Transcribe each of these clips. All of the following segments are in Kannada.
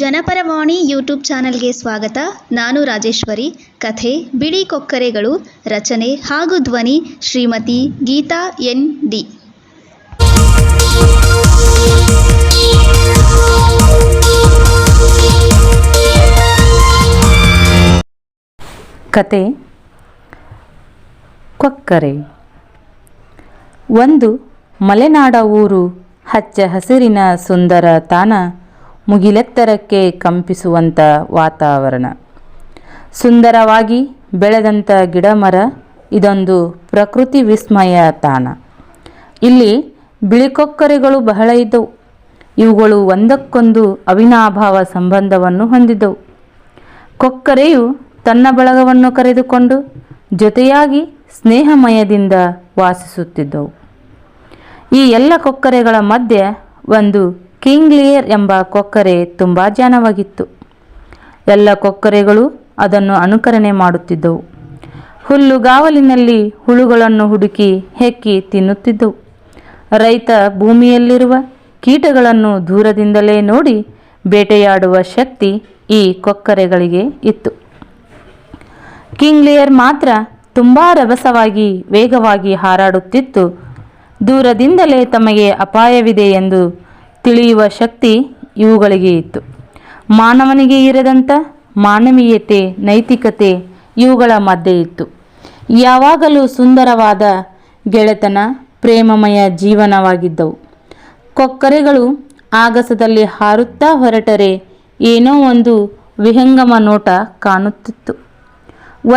ಜನಪರವಾಣಿ ಯೂಟ್ಯೂಬ್ ಚಾನಲ್ಗೆ ಸ್ವಾಗತ. ನಾನು ರಾಜೇಶ್ವರಿ. ಕಥೆ ಬಿಳಿ ಕೊಕ್ಕರೆಗಳು, ರಚನೆ ಹಾಗೂ ಧ್ವನಿ ಶ್ರೀಮತಿ ಗೀತಾ ಎನ್ ಡಿ ಕತೆ ಕೊಕ್ಕರೆ. ಒಂದು ಮಲೆನಾಡ ಊರು ಹಚ್ಚ ಹಸಿರಿನ ಸುಂದರ ತಾಣ. ಮುಗಿಲೆತ್ತರಕ್ಕೆ ಕಂಪಿಸುವಂಥ ವಾತಾವರಣ. ಸುಂದರವಾಗಿ ಬೆಳೆದಂಥ ಗಿಡಮರ, ಇದೊಂದು ಪ್ರಕೃತಿ ವಿಸ್ಮಯ ತಾಣ. ಇಲ್ಲಿ ಬಿಳಿಕೊಕ್ಕರೆಗಳು ಬಹಳ ಇದ್ದವು. ಇವುಗಳು ಒಂದಕ್ಕೊಂದು ಅವಿನಾಭಾವ ಸಂಬಂಧವನ್ನು ಹೊಂದಿದ್ದವು. ಕೊಕ್ಕರೆಯು ತನ್ನ ಬಳಗವನ್ನು ಕರೆದುಕೊಂಡು ಜೊತೆಯಾಗಿ ಸ್ನೇಹಮಯದಿಂದ ವಾಸಿಸುತ್ತಿದ್ದವು. ಈ ಎಲ್ಲ ಕೊಕ್ಕರೆಗಳ ಮಧ್ಯೆ ಒಂದು ಕಿಂಗ್ಲಿಯರ್ ಎಂಬ ಕೊಕ್ಕರೆ ತುಂಬ ಜಾನವಾಗಿತ್ತು. ಎಲ್ಲ ಕೊಕ್ಕರೆಗಳು ಅದನ್ನು ಅನುಕರಣೆ ಮಾಡುತ್ತಿದ್ದವು. ಹುಲ್ಲುಗಾವಲಿನಲ್ಲಿ ಹುಳುಗಳನ್ನು ಹುಡುಕಿ ಹೆಕ್ಕಿ ತಿನ್ನುತ್ತಿದ್ದವು. ರೈತ ಭೂಮಿಯಲ್ಲಿರುವ ಕೀಟಗಳನ್ನು ದೂರದಿಂದಲೇ ನೋಡಿ ಬೇಟೆಯಾಡುವ ಶಕ್ತಿ ಈ ಕೊಕ್ಕರೆಗಳಿಗೆ ಇತ್ತು. ಕಿಂಗ್ಲಿಯರ್ ಮಾತ್ರ ತುಂಬ ರಭಸವಾಗಿ ವೇಗವಾಗಿ ಹಾರಾಡುತ್ತಿತ್ತು. ದೂರದಿಂದಲೇ ತಮಗೆ ಅಪಾಯವಿದೆ ಎಂದು ತಿಳಿಯುವ ಶಕ್ತಿ ಇವುಗಳಿಗೆ ಇತ್ತು. ಮಾನವನಿಗೆ ಇರದಂಥ ಮಾನವೀಯತೆ, ನೈತಿಕತೆ ಇವುಗಳ ಮಧ್ಯೆ ಇತ್ತು. ಯಾವಾಗಲೂ ಸುಂದರವಾದ ಗೆಳೆತನ, ಪ್ರೇಮಮಯ ಜೀವನವಾಗಿದ್ದವು. ಕೊಕ್ಕರೆಗಳು ಆಗಸದಲ್ಲಿ ಹಾರುತ್ತಾ ಹೊರಟರೆ ಏನೋ ಒಂದು ವಿಹಂಗಮ ನೋಟ ಕಾಣುತ್ತಿತ್ತು.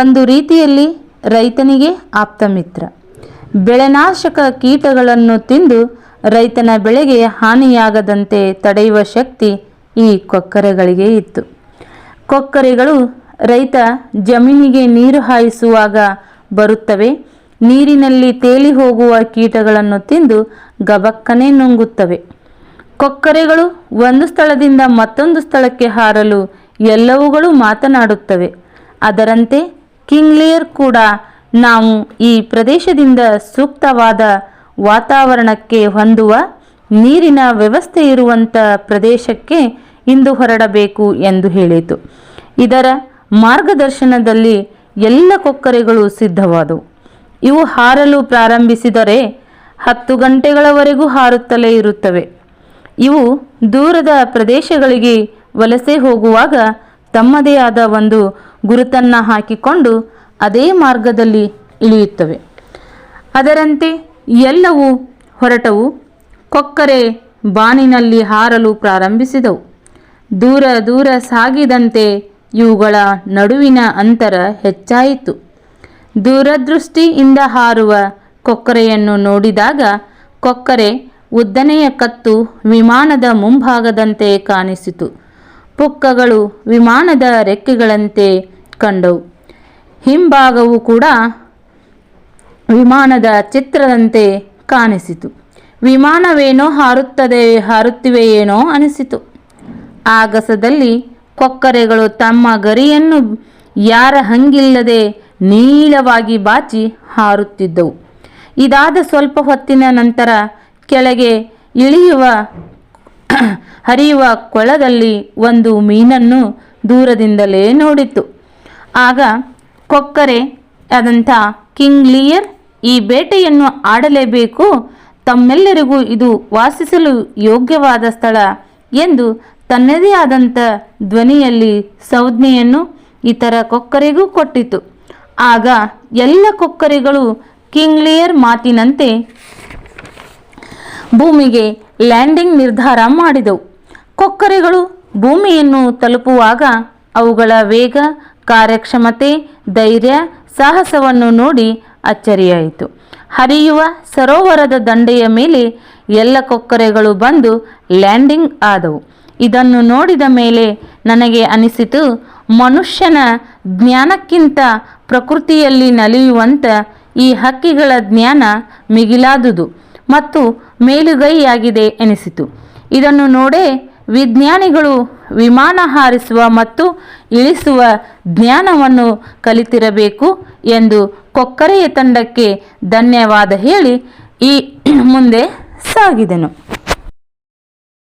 ಒಂದು ರೀತಿಯಲ್ಲಿ ರೈತನಿಗೆ ಆಪ್ತಮಿತ್ರ ಬೆಳೆನಾಶಕ ಕೀಟಗಳನ್ನು ತಿಂದು ರೈತನ ಬೆಳೆಗೆ ಹಾನಿಯಾಗದಂತೆ ತಡೆಯುವ ಶಕ್ತಿ ಈ ಕೊಕ್ಕರೆಗಳಿಗೆ ಇತ್ತು. ಕೊಕ್ಕರೆಗಳು ರೈತ ಜಮೀನಿಗೆ ನೀರು ಹಾಯಿಸುವಾಗ ಬರುತ್ತವೆ. ನೀರಿನಲ್ಲಿ ತೇಲಿ ಹೋಗುವ ಕೀಟಗಳನ್ನು ತಿಂದು ಗಬಕ್ಕನೆ ನುಂಗುತ್ತವೆ. ಕೊಕ್ಕರೆಗಳು ಒಂದು ಸ್ಥಳದಿಂದ ಮತ್ತೊಂದು ಸ್ಥಳಕ್ಕೆ ಹಾರಲು ಎಲ್ಲವುಗಳು ಮಾತನಾಡುತ್ತವೆ. ಅದರಂತೆ ಕಿಂಗ್ಲೇಯರ್ ಕೂಡ ನಾವು ಈ ಪ್ರದೇಶದಿಂದ ಸೂಕ್ತವಾದ ವಾತಾವರಣಕ್ಕೆ ಹೊಂದುವ ನೀರಿನ ವ್ಯವಸ್ಥೆ ಇರುವಂಥ ಪ್ರದೇಶಕ್ಕೆ ಇಂದು ಹೊರಡಬೇಕು ಎಂದು ಹೇಳಿತು. ಇದರ ಮಾರ್ಗದರ್ಶನದಲ್ಲಿ ಎಲ್ಲ ಕೊಕ್ಕರೆಗಳು ಸಿದ್ಧವಾದವು. ಇವು ಹಾರಲು ಪ್ರಾರಂಭಿಸಿದರೆ ಹತ್ತು ಗಂಟೆಗಳವರೆಗೂ ಹಾರುತ್ತಲೇ ಇರುತ್ತವೆ. ಇವು ದೂರದ ಪ್ರದೇಶಗಳಿಗೆ ವಲಸೆ ಹೋಗುವಾಗ ತಮ್ಮದೇ ಆದ ಒಂದು ಗುರುತನ್ನು ಹಾಕಿಕೊಂಡು ಅದೇ ಮಾರ್ಗದಲ್ಲಿ ಇಳಿಯುತ್ತವೆ. ಅದರಂತೆ ಎಲ್ಲವೂ ಹೊರಟವು ಕೊಕ್ಕರೆ ಬಾನಿನಲ್ಲಿ ಹಾರಲು ಪ್ರಾರಂಭಿಸಿದವು. ದೂರ ದೂರ ಸಾಗಿದಂತೆ ಇವುಗಳ ನಡುವಿನ ಅಂತರ ಹೆಚ್ಚಾಯಿತು. ದೂರದೃಷ್ಟಿಯಿಂದ ಹಾರುವ ಕೊಕ್ಕರೆಯನ್ನು ನೋಡಿದಾಗ ಕೊಕ್ಕರೆ ಉದ್ದನೆಯ ಕತ್ತು ವಿಮಾನದ ಮುಂಭಾಗದಂತೆ ಕಾಣಿಸಿತು. ಪುಕ್ಕಗಳು ವಿಮಾನದ ರೆಕ್ಕೆಗಳಂತೆ ಕಂಡವು. ಹಿಂಭಾಗವು ಕೂಡ ವಿಮಾನದ ಚಿತ್ರದಂತೆ ಕಾಣಿಸಿತು. ವಿಮಾನವೇನೋ ಹಾರುತ್ತದೆ ಹಾರುತ್ತಿವೆಯೇನೋ ಅನಿಸಿತು. ಆಗಸದಲ್ಲಿ ಕೊಕ್ಕರೆಗಳು ತಮ್ಮ ಗರಿಯನ್ನು ಯಾರ ಹಂಗಿಲ್ಲದೆ ನೀಳವಾಗಿ ಬಾಚಿ ಹಾರುತ್ತಿದ್ದವು. ಇದಾದ ಸ್ವಲ್ಪ ಹೊತ್ತಿನ ನಂತರ ಕೆಳಗೆ ಇಳಿಯುವ, ಹರಿಯುವ ಕೊಳದಲ್ಲಿ ಒಂದು ಮೀನನ್ನು ದೂರದಿಂದಲೇ ನೋಡಿತು ಆಗ ಕೊಕ್ಕರೆ ಆದಂಥ ಕಿಂಗ್ಲಿಯರ್ ಈ ಬೇಟೆಯನ್ನು ಆಡಲೇಬೇಕು. ತಮ್ಮೆಲ್ಲರಿಗೂ ಇದು ವಾಸಿಸಲು ಯೋಗ್ಯವಾದ ಸ್ಥಳ ಎಂದು ತನ್ನದೇ ಆದಂಥ ಧ್ವನಿಯಲ್ಲಿ ಸಂಜ್ಞೆಯನ್ನು ಇತರ ಕೊಕ್ಕರಿಗೂ ಕೊಟ್ಟಿತು. ಆಗ ಎಲ್ಲ ಕೊಕ್ಕರಿಗಳು ಕಿಂಗ್ಲಿಯರ್ ಮಾತಿನಂತೆ ಭೂಮಿಗೆ ಲ್ಯಾಂಡಿಂಗ್ ನಿರ್ಧಾರ ಮಾಡಿದವು. ಕೊಕ್ಕರೆಗಳು ಭೂಮಿಯನ್ನು ತಲುಪುವಾಗ ಅವುಗಳ ವೇಗ, ಕಾರ್ಯಕ್ಷಮತೆ, ಧೈರ್ಯ, ಸಾಹಸವನ್ನು ನೋಡಿ ಅಚ್ಚರಿಯಾಯಿತು. ಹರಿಯುವ ಸರೋವರದ ದಂಡೆಯ ಮೇಲೆ ಎಲ್ಲ ಕೊಕ್ಕರೆಗಳು ಬಂದು ಲ್ಯಾಂಡಿಂಗ್ ಆದವು. ಇದನ್ನು ನೋಡಿದ ಮೇಲೆ ನನಗೆ ಅನಿಸಿತು, ಮನುಷ್ಯನ ಜ್ಞಾನಕ್ಕಿಂತ ಪ್ರಕೃತಿಯಲ್ಲಿ ನಲಿಯುವಂಥ ಈ ಹಕ್ಕಿಗಳ ಜ್ಞಾನ ಮಿಗಿಲಾದುದು ಮತ್ತು ಮೇಲುಗೈಯಾಗಿದೆ ಎನಿಸಿತು. ಇದನ್ನು ನೋಡೇ ವಿಜ್ಞಾನಿಗಳು ವಿಮಾನ ಹಾರಿಸುವ ಮತ್ತು ಇಳಿಸುವ ಜ್ಞಾನವನ್ನು ಕಲಿತಿರಬೇಕು ಎಂದು ಕೊಕ್ಕರೆಯ ತಂಡಕ್ಕೆ ಧನ್ಯವಾದ ಹೇಳಿ ಈ ಮುಂದೆ ಸಾಗಿದೆನು.